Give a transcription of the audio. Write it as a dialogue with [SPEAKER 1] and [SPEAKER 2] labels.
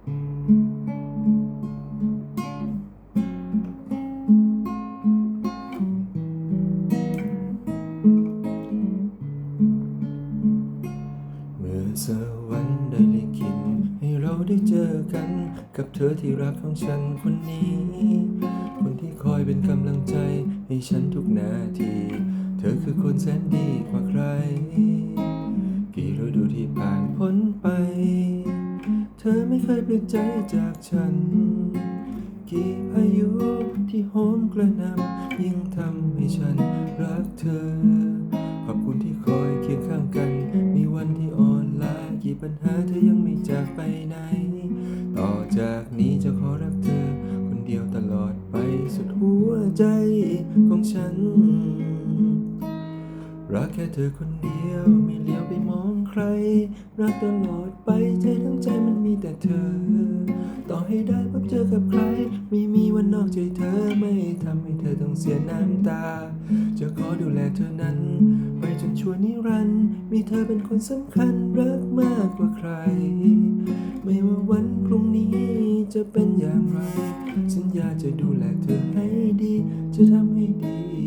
[SPEAKER 1] เมื่อสวรรค์ได้ลิขิตให้เราได้เจอกัน กับเธอที่รักของฉันคนนี้ คนที่คอยเป็นกำลังใจให้ฉันทุกนาที เธอคือคนแสนดีกว่าใคร ไม่เคยเปลี่ยนใจจากฉัน กี่พายุที่โหมกระหน่ำยิ่งทำให้ฉันรักเธอ ขอบคุณที่คอยเคียงข้างกันในวันที่อ่อนล้ากี่ปัญหาเธอยังไม่จากไปไหน ต่อจากนี้จะขอรักเธอ คนเดียวตลอดไปสุดหัวใจของฉัน รักแค่เธอคนเดียวไม่เลี้ยวไปมองใคร รักตลอดไปใจ เธอ ต่อให้ได้พบเจอกับใคร ไม่มีวันนอกใจเธอไม่ทำให้เธอต้องเสียน้ำตา จะขอดูแลเธอนั้น ไปจนชั่วนิรันดร์มีเธอเป็นคนสำคัญรักมากกว่าใคร ไม่ว่าวันพรุ่งนี้จะเป็นอย่างไร สัญญาจะดูแลเธอให้ดี จะทำให้ดี